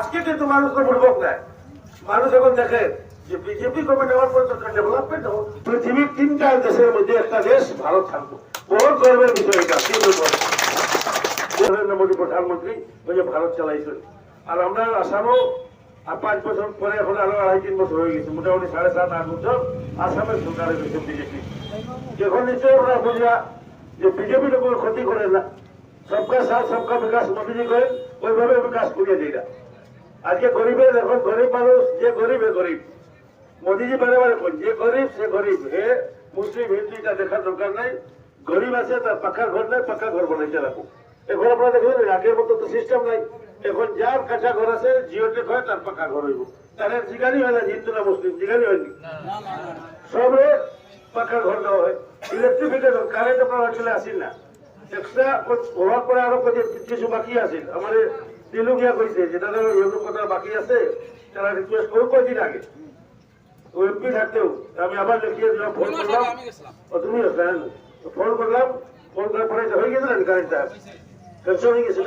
আজকে কিন্তু মানুষ তো বুড়বক নেয় মানুষ এখন দেখে যে বিজেপি গভর্নমেন্ট হওয়ার পর তো ডেভেলপমেন্ট হব পৃথিবীর তিনটা দেশের মধ্যে একটা দেশ ভারত থাকব। বহুত গর্বের বিষয় এটা করে নরেন্দ্র মোদী প্রধানমন্ত্রী যে ভারত চালাইছেন আর আমরা আসামও আর পাঁচ বছর পরে এখন আরও আড়াই তিন বছর হয়ে গেছে, মোটামুটি সাড়ে সাত, আট বছর আসামের সরকারে গেছে বিজেপি যখন নিশ্চয়ই ওরা বুঝা যে বিজেপি কোনো ক্ষতি করে না, সবকা সাথ, সবকা বিকাশ, মোদীজি করেন, ওইভাবে বিকাশ করিয়ে দিই না। আজকে গরিবের এখন গরিব মানুষ, যে গরিব গরিব। মোদীজি বারে বারে করেন যে গরিব, সে গরিব। হে মুসলিম হিন্দু এটা দেখার দরকার নাই। গরিব আছে, তার পাকা ঘর নাই, পাকা ঘর বানাইতে রাখো এখন আপনারা দেখুন আগের মতো তো সিস্টেম নাই। এখন যার কাঁচা ঘর আছে জিওটেক হয়, তার পাকা ঘর হইব। তার জিগানি হয় না, হিন্দু না মুসলিম, জিগানি হয়নি। সবে পাকা ঘর দেওয়া হয়। ইলেকট্রিফিকেশন কারেন্ট আপনার অঞ্চলে আসেন না। এক্সট্রা হওয়ার পরে আরও কিছু বাকি আছে। আমার তেলুগিয়া কইছে যেটা এরকম কথা বাকি আছে তারা রিকোয়েস্ট করুক কয়দিন আগে। এমপি থাকতেও আমি আবার দেখিয়ে দিলাম ফোন করলাম। ও তুমি ফোন করলাম ফোন করার পরে হয়ে গেছে না কারেন্টটা ক্যান্সেল হয়ে গেছে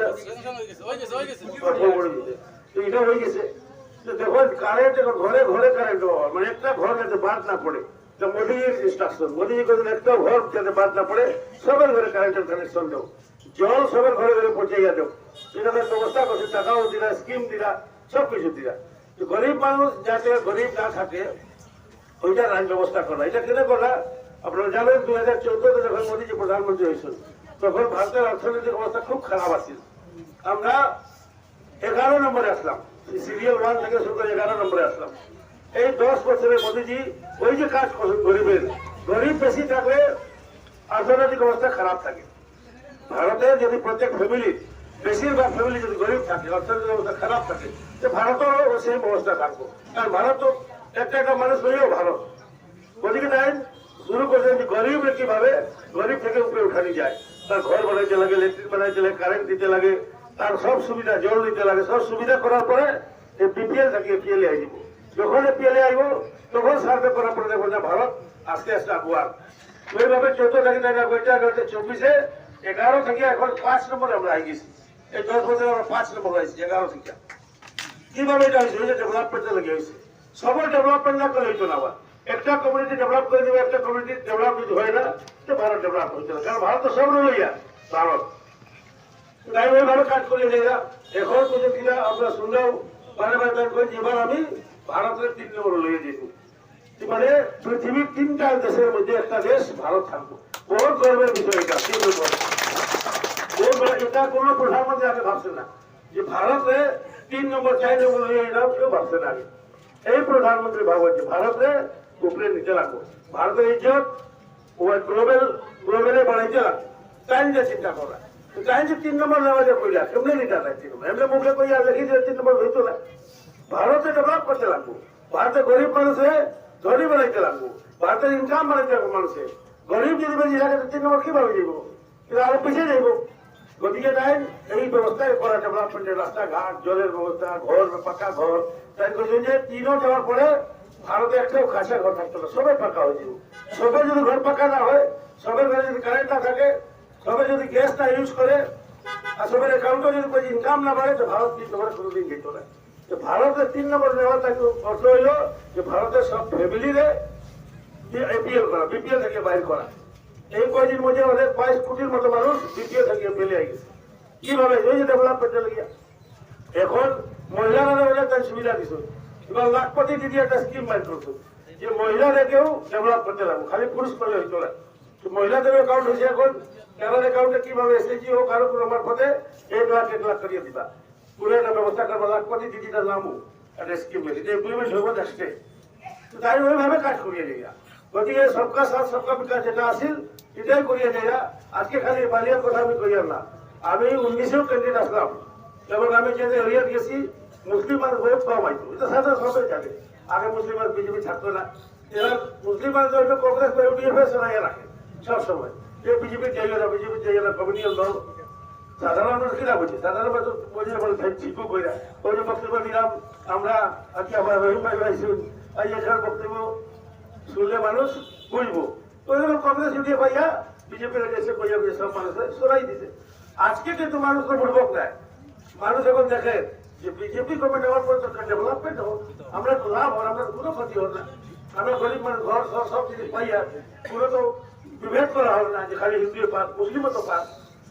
করে তো এটা হয়ে গেছে। দেখো কারেন্ট এখন ঘরে ঘরে কারেন্ট হওয়া মানে একটা ঘর যাতে বাদ না পড়ে মোদীজির ইনস্ট্রাকশন মোদীজি কদিন একটা ঘর যাতে বাদ না পড়ে সবার ঘরে কারেন্টের কানেকশন দেও। জল সবের ঘরে ঘরে পৌঁছাইয়া দেও এটা ব্যবস্থা করছে টাকাও দিলা স্কিম দিলা, সব কিছু দিলা। গরিব মানুষ যাতে গরিব না থাকে ওইটা আইন ব্যবস্থা করা। এটা কেন করা? আপনারা জানেন, দুই হাজার চোদ্দতে যখন মোদীজি প্রধানমন্ত্রী হয়েছেন, তখন ভারতের অর্থনৈতিক অবস্থা খুব খারাপ আছিল। আমরা এগারো নম্বরে আসলাম। সিরিয়াল ওয়ান থেকে শুরু করে এগারো নম্বরে আসলাম। এই দশ বছরে মোদীজি ওই যে কাজ করছেন গরিবের, গরিব বেশি থাকলে অর্থনৈতিক অবস্থা খারাপ থাকে। ভারতে যদি প্রত্যেক ফ্যামিলি বেশিরভাগ ফ্যামিলি যদি গরিব থাকে, অর্থনৈতিক অবস্থা খারাপ থাকে, তো ভারতেরও সেই অবস্থা থাকব। কারণ ভারত তো একটা একটা মানুষ হয়েও ভারত ওদিকে টাইম শুরু করছেন যে গরিব কীভাবে, গরিব থেকে উপরে উঠানি যায়। তার ঘর বানাইতে লাগে ইলেকট্রিক বানাইতে লাগে কারেন্ট দিতে লাগে, তার সব সুবিধা, জল দিতে লাগে, সব সুবিধা করার পরে এই বিপিএল থেকে এপিএল আইব। যখন এপিএল আইব, তখন সার্ভে করার পরে দেখো যে ভারত আস্তে আস্তে আগুয়ার। ওইভাবে চোদ্দ থেকে দেখা চব্বিশে এগারো থেকে এখন পাঁচ নম্বরে আমরা আই গেছি। এই দশ বছরে আমরা পাঁচ নম্বর আইছি এগারো থেকে কীভাবে এটা হয়েছে? হয়েছে ডেভেলপমেন্টে লেগে হয়েছে। সবার ডেভেলপমেন্ট না করে হইতো না আবার। একটা কমিউনিটি ডেভেলপ করে দেবে, একটা কমিউনিটি ডেভেলপ যদি হয় না, তো ভারত ডেভেলপ হইতো না। কারণ ভারত তো সব রইয়া ভারত। তাই ওইভাবে কাজ করে যাইরা এখন যদি কিনা আমরা শুনলেও বারে বারে তার যে এবার আমি ভারতের তিন নম্বর লইয়ে দিব মানে পৃথিবীর তিনটা দেশের মধ্যে একটা দেশ ভারত থাকব। বহুত গর্বের বিষয় এটা বড়- এটা কোনো প্রধানমন্ত্রী আগে ভাবছে না। যে ভারতে তিন নম্বর চার নম্বর এলাম কেউ ভাবছে না আগে। এই প্রধানমন্ত্রী ভাবো যে ভারতে উপরে নিতে লাগবো ভারতের ইজ্জত ওই গ্লোবাল গ্লোবালে বাড়াইতে লাগবো তাই যে চিন্তা করা। তাই যে তিন নম্বর নেওয়া যে কইলা কেমনে নিতে নাই তিন নম্বর? এমনি মুখে কইয়া লেখি যে তিন নম্বর হইতো না। ভারতে ডেভেলপ করতে লাগবো। ভারতে গরিব মানুষে ধনী বানাইতে লাগবো। ভারতের ইনকাম বানাইতে লাগবো মানুষে। গরিব যদি বেশি থাকে তো তিন নম্বর কীভাবে যাইব কিন্তু আরও পিছিয়ে যাইব। গতিকে তাই এই ব্যবস্থা করা ডেভেলপমেন্টের রাস্তাঘাট, জলের ব্যবস্থা, ঘর, পাকা ঘর। তাই বলছেন যে তিনও যাওয়ার পরে ভারতে একটাও খাসা ঘর থাকতো না সবাই পাকা হয়ে যাবে সবে যদি ঘর পাকা না হয় সবের ঘরে যদি কারেন্ট না থাকে, সবে যদি গ্যাস না ইউজ করে, আর সবের অ্যাকাউন্টে যদি কোনো ইনকাম না বাড়ে, তো ভারত তিন নম্বরে কোনোদিন যেত না। তো ভারতের তিন নম্বর নেওয়ার তাকে অর্থ হইল যে ভারতের সব ফ্যামিলিরে এপিএল করা বিপিএল থেকে বাইর করা। এই কয়দিন মধ্যে আমাদের বাইশ কোটির মতো মানুষ বিপিএল থেকে পেলে গেছে কীভাবে? ওই যে ডেভেলপমেন্টে লাগিয়া এখন মহিলারা হলে তার সুবিধা দিছো। এবার লাখপতি দিদি একটা স্কিম বাইর করছ। যে মহিলাদেরকেও ডেভেলপ করতে লাগবো। খালি পুরুষ করলে হইতো না। মহিলাদের অ্যাকাউন্ট হয়েছে এখন। তাদের অ্যাকাউন্টে কীভাবে এসেছি হোক আরও কোনো মারফতে এক লাখ এক লাখ করিয়ে দিবা। পুরো একটা ব্যবস্থা করব। লাখপতি দিদিটার নামও একটা স্কিম মেলে এটা ইমপ্লিমেন্ট হইব তো তাই ওইভাবে কাজ করিয়ে দিয়া গতিকে সবকা সাথ, সবকা বিকাশ যেটা আসিল এটাই করিয়ে দিয়া আজকে খালি বালিয়ার কথা আমি করিয়ার না আমি উনিশেও ক্যান্ডিডেট আসলাম। এবং আমি যে এরিয়া গেছি, মুসলিম মানুষ বহুত কম আইতো এটা সাথে সবাই জানে আগে মুসলিম মানুষ বিজেপি থাকতো না। এরা মুসলিম মানুষ হয়তো কংগ্রেস করে ডিএফএস সরাইয়া রাখে সব সময়। যে বিজেপি যাইও না বিজেপি যাইও না কমিউনিয়াল দল। সাধারণ মানুষ কিনা বুঝি সাধারণ মানুষ বোঝে বলে ঠিক কইরা। ওই যে বক্তব্য দিলাম, আমরা আজকে আমার রহিম ভাই ভাই এই এখানে বক্তব্য। শুনলে মানুষ বুঝব। ওই জন্য কংগ্রেস উঠিয়ে পাইয়া বিজেপির এসে কইয়া কইয়া সব মানুষ সরাই দিছে। আজকে কিন্তু মানুষ তো বুড়বক নেয় মানুষ এখন দেখে যে বিজেপি গভর্নমেন্ট হওয়ার পরে তো ডেভেলপমেন্ট হোক, আমরা লাভ হন আমরা কোনো ক্ষতি হল না। আমরা গরিব মানুষ ঘর, সব সব জিনিস পাইয়া পুরো তো বিভেদ করা হল না যে খালি হিন্দু পাক, মুসলিমও তো পাক।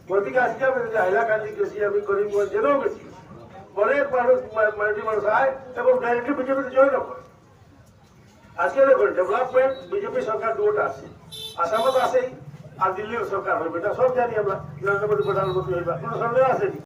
গতিকে আজকে আমি যে হাইলাকান্দি গেছি, আমি করিমগঞ্জ জেলেও গেছি। অনেক মানুষ মাইনরিটি মানুষ আয় এবং ডাইরেক্টলি বিজেপিতে জয়েন করে আজকে দেখুন ডেভেলপমেন্ট বিজেপি সরকার দুটা আছে। আসামত আছেই, আর দিল্লির সরকার হইবে এটা সব জানি আমরা। নরেন্দ্র মোদী প্রধানমন্ত্রী হইবা, কোনো সন্দেহ আছে নি?